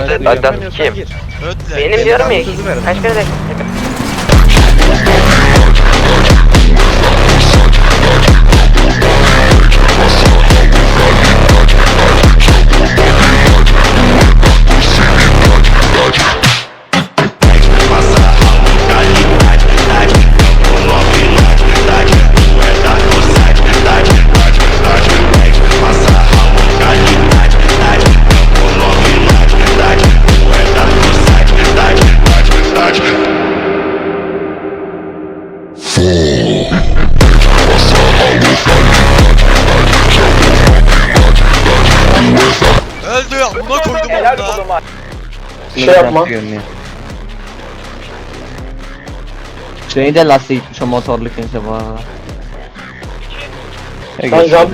Ödlek. Adam kim? Ödlek. Benim diyorum ya. Kaç kere Buna koydum Helal onu da. koluma. Şey yapma. Şeyin de lastiği gitmiş o motorlu kimse bu arada. Ben jump,